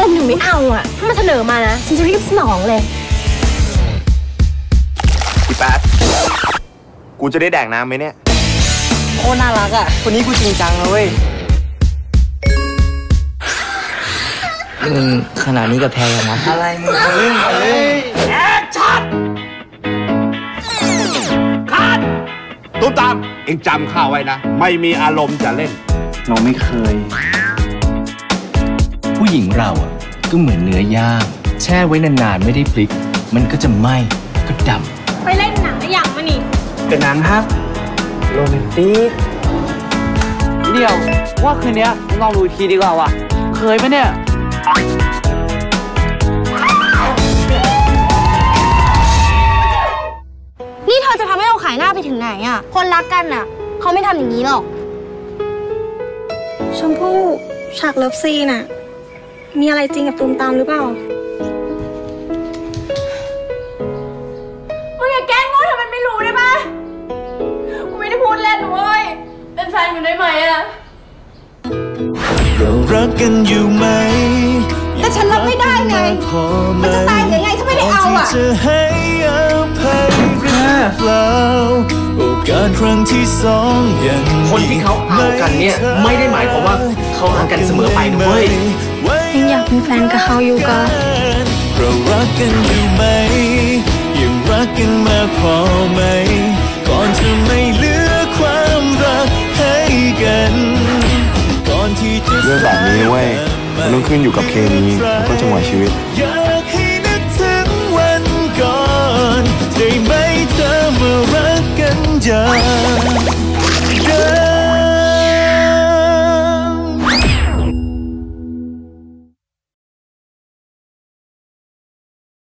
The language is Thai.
อมถึงไม่เอาอะ ถ้ามันเสนอมานะฉันจะรีบสนองเลย พี่แป๊ดกูจะได้แดกน้ำไหมเนี่ยโอ้น่ารักอะ คนนี้กูจริงจังนะเว้ยมึงขนาดนี้กับแพรยังวะอะไรมึงเรื่องอะไรตุ้มตาม เอ็งจำข้าไว้นะ ไม่มีอารมณ์จะเล่น เราไม่เคยผู้ หญิงเราอะก็เหมือนเนื้อย่างแช่ไว้นานๆไม่ได้พลิก มันก็จะไหม้ก็ดำไปเล่นหนังได้ยังมานี่เป็นหนังครับโรแมนติกเดี๋ยวว่าคืนเนี้ยลองดูอีกทีดีกว่าว่ะเคยไหมเนี่ยนี่เธอจะทำให้เราขายหน้าไปถึงไหนอะ คนรักกันอะ เขาไม่ทำอย่างนี้หรอก ชมพู่ฉากเลิฟซีนอะ มีอะไรจริงกับตูมตามหรือเปล่ามึงอย่าแกล้งโง่ทำมันไม่รู้ได้ปะกูไม่ได้พูดเล่นนะเว้ย เป็นแฟนกูได้ไหมอะเรารักกันอยู่ไหมแต่ฉันรับไม่ได้ไงพอไหมันจะตายหรือไงถ้าไม่ได้เอาอะที่จะให้อภัยหรือเปล่าโอกาสครั้งที่สองยังคนที่เขาเอากันเนี่ย ไม่ได้หมายความว่าเขารักกันเสมอไปนะเว้ย ยังอยากเป็นแฟนกับเขาอยู่ก็เรารักกันอยู่ไหม ยังรักกันมากพอไหม ก่อนจะไม่เหลือความรักให้กัน ก่อนที่จะเรื่องแบบนี้เว้ยมันต้องขึ้นอยู่กับเคมีแล้วก็จังหวะชีวิตอยากให้นึกถึงวันก่อน ได้ไหมเธอมารักกันอย่าง